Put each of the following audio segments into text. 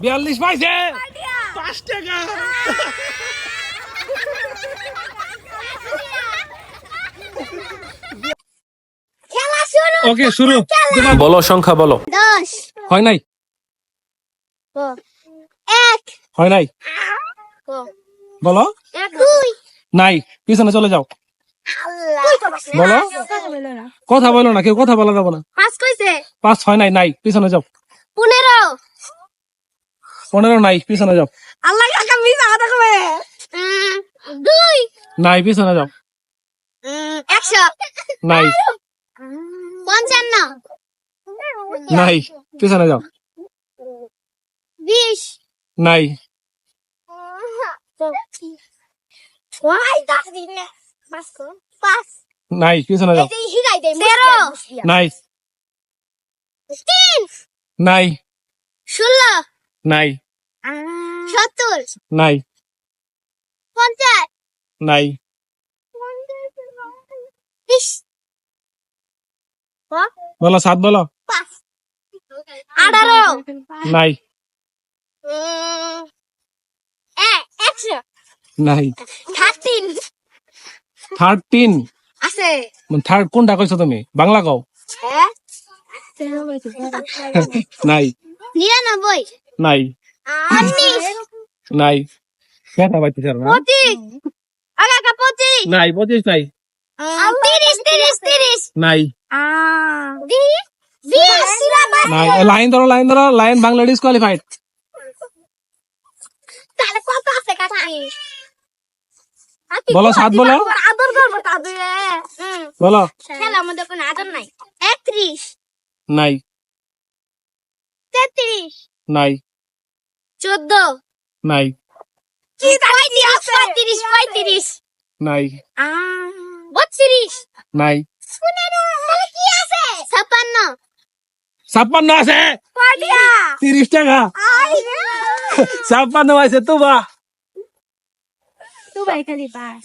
বিয়াল্লিশ পাইছে। পাঁচ টাকা। খেলা শুরু। ওকে শুরু। বলো সংখ্যা বলো। দশ। হয় নাই? এক। হয় নাই? বলো। নাই। পিছনে চলে যাও। আল্লাহ। বলো। কথা বলো না কেউ কথা বলা যাব না। পাঁচ কইছে? পাঁচ হয় নাই নাই। পিছনে যাও। পনেরো। পনেরো নাই পিছনে যাও। আল্লাহ কাকা মিস আদা কবে? দুই। নাই পিছনে যাও। একশো। নাই পঞ্চান্ন। নাই পিছনে যাও। বিশ। নাই নাই পিছনে যাও। নাই তিন। নাই ষোলো। নাই। সত্তর। নাই। পঞ্চাশ। নাই। বলো। সাত বলো। আঠারো। নাই। উম, এ- একশো। নাই। থার্টিন। থার্টিন? আছে। থার্ড কোনটা কইছো তুমি? বাংলা কও। হ্যাঁ। নাই। নিরানব্বই। নাই। নাই। কেটা পাইতে চার নাই পঁচিশ নাই। নাই। নাই। লাইন ধরো লাইন ধরো লাইন বাংলা ডিসকোয়ালিফাইড তাহলে কত আছে কাকি? বলো, সাত বলো। বলো। খেলার মধ্যে কোনো আদর নাই। একত্রিশ। নাই। তেত্রিশ। নাই। চোদ্দ। নাই। পঁয়ত্রিশ পঁয়ত্রিশ পঁয়ত্রিশ। নাই। বত্রিশ। নাই। তাহলে কি আছে? ছাপ্পান্ন। ছাপ্পান্ন আছে। তিরিশ টাকা। ছাপ্পান্ন আছে তুবা।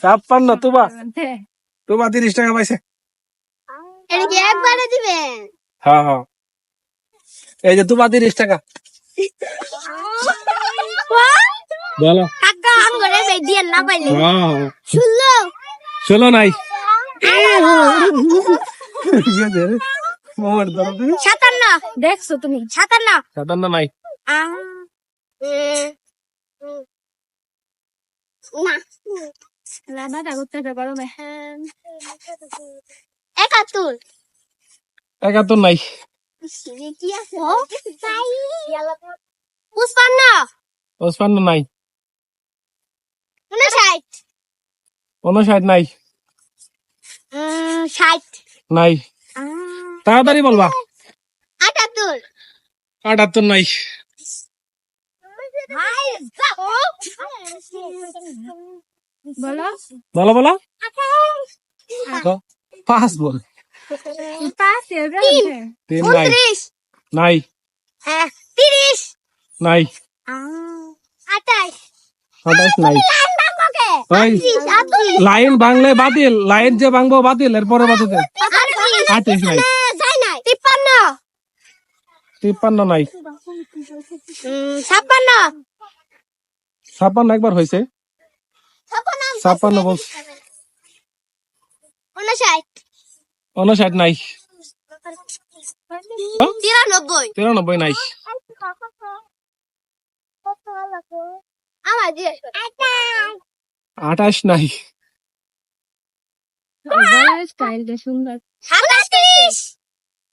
ছাপ্পান্ন তুবা। তুবা তিরিশ টাকা পাইছে। একবারে দিবেন? হ্যাঁ হ্যাঁ। এই যে তুবা তিরিশ টাকা। বলো। কাকা আম করে বেই না পাইলে। শুনলো? নাই। সাতান্ন দেখছ তুমি? সাতান্ন। সাতান্ন নাই। একাত্তর। একাত্তর নাই। কি পুষ্পান্ন নাই উনষাট উনষাট নাই ষাট নাই তাড়াতাড়ি বলবা আটাত্তর আটাত্তর নাই বলো বলো বলো পাঁচ বল তিন নাই নাই তিরিশ নাই লাইন ভাঙলে বাতিল লাইন যে ভাঙবো বাতিল এরপরে বাতিল নাই তিপ্পান্ন তিপ্পান্ন নাই ছাপ্পান্ন। ছাপ্পান্ন একবার হয়েছে। ছাপ্পান্ন বল উনষাট। উনষাট নাই। তিরানব্বই। তিরানব্বই নাই। আঠাশ নাই।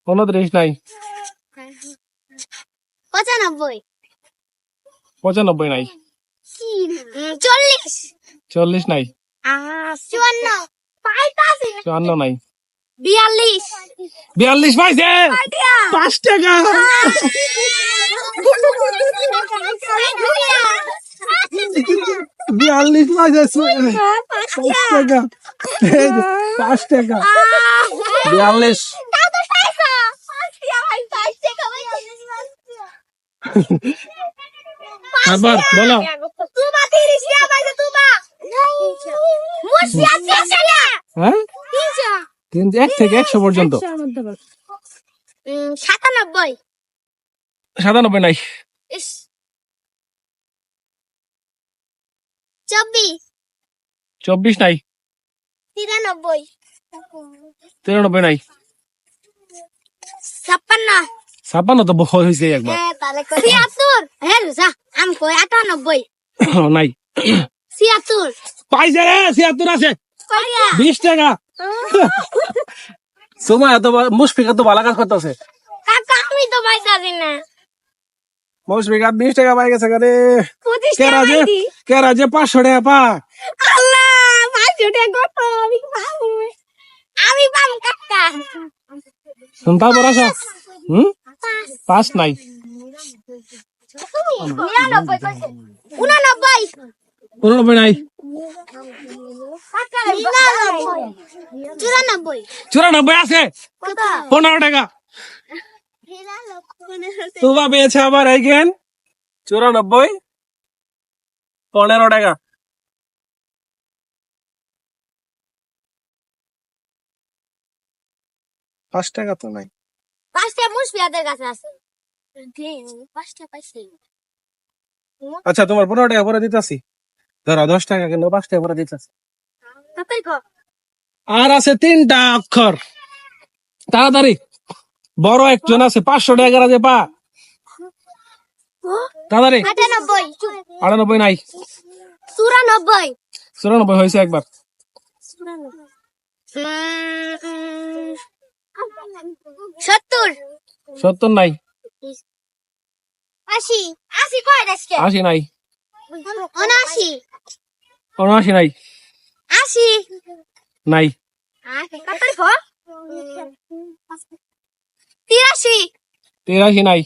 উনত্রিশ নাই। পঁচানব্বই। পঁচানব্বই নাই। চল্লিশ। চল্লিশ নাই। চুয়ান্ন। চুয়ান্ন নাই। বিয়াল্লিশ। বিয়াল্লিশ পাইছে? পাঁচ টাকা। বিয়াল্লিশ পাইছে পাঁচ টাকা। পাঁচ টাকা। বিয়াল্লিশ। আবার বলো। হ্যাঁ? কিন্তু এক থেকে একশো পর্যন্ত। সাতানব্বই। সাতানব্বই নাই। চব্বিশ। চব্বিশ নাই। তিরানব্বই। তিরানব্বই নাই। ছাপ্পান্ন। ছাপ্পান্ন তো বহয় হয়েছে একবার। হ্যাঁ, ছিয়াত্তর। হ্যাঁ রুজা আমি কই আটানব্বই। নাই। ছিয়াত্তর। পাইছে রে ছিয়াত্তর আছে। বিশ টাকা। সময় এত মুশফিক এত ভালো কাজ করতেছে। আমি তো পাইতাছি না। মুশফিক আর বিশ টাকা পাই গেছে রে। কে রাজে? কে রাজে? পাঁচশো টাকা পা। আল্লাহ পাঁচশো টাকা কত? আমি পাবো আমি পাবো কাকা। হুম? পাঁচ। নাই। উনানব্বই নাই। চুরানব্বই। আছে? পনেরো টাকা। তুবা পেয়েছে আবার এইখান চুরানব্বই। পনেরো টাকা। পাঁচ টাকা তো নাই। পাঁচটা মুসফিয়াদের কাছে আছে। পাঁচটা পাইছি। আচ্ছা তোমার পনেরো টাকা পরে দিতেছি। ধরো দশ টাকা কিন্তু পাঁচ টাকা পরে দিতেছি। কর আর আছে তিনটা অক্ষর। তাড়াতাড়ি। বড় একজন আছে পাঁচশো টাকা আছে পা। তাড়াতাড়ি। আটানব্বই। নাই। চুরানব্বই। চুরানব্বই হয়েছে একবার। সত্তর। সত্তর নাই। আশি। আশি কয় আশি নাই। উনআশি উনআশি নাই? আশি নাই। তিরাশি তিরাশি নাই?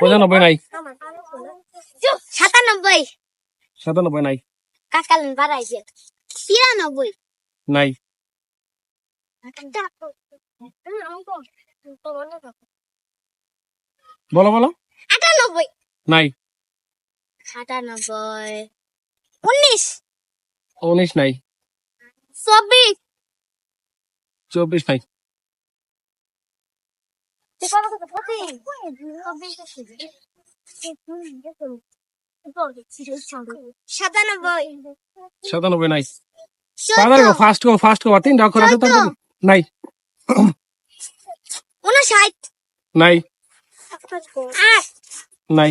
পঁচানব্বই। নাই। সাতানব্বই। সাতানব্বই নাই। কাকালেন বাড়াইছে তিরানব্বই। নাই। বলো বলো। আটানব্বই নাই। আটানব্বই উনিশ। উনিশ নাই। চব্বিশ। চব্বিশ নাই। সাতানব্বই। সাতানব্বই নাই। তাড়াতাড়ি ফাস্ট কো ফাস্ট কো তিনটা অক্ষর আছে নাই। উনষাট। নাই। আট নাই।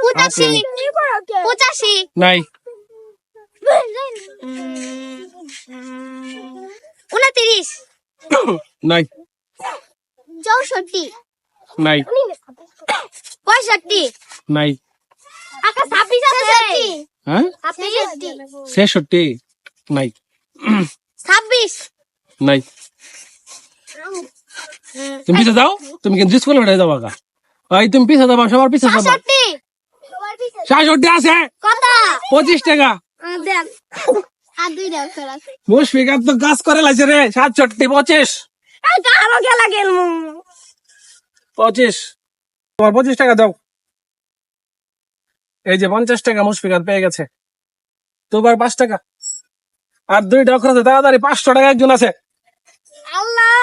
পঁচাশি। পঁচাশি। নাই। উনত্রিশ। নাই। চৌষট্টি। নাই। পঁয়ষট্টি। নাই। আছে। হ্যাঁ? ছেষট্টি ছেষট্টি। নাই। ছাব্বিশ। নাই। তুমি পিছে যাও তুমি কিন্তু স্কুলে বেড়ে যাব গা। ওই তুমি পিছে যাবা সবার পিছে যাবা সাতষট্টি। আছে? কত? পঁচিশ টাকা। দুই মুশফিকার তো গাছ করে লাগছে রে। সাতষট্টি পঁচিশ। পঁচিশ। তোমার পঁচিশ টাকা দাও। এই যে পঞ্চাশ টাকা মুশফিকার পেয়ে গেছে। তোমার পাঁচ টাকা। আর দুইটা অক্ষর আছে তাড়াতাড়ি পাঁচশো টাকা একজন আছে। আল্লাহ।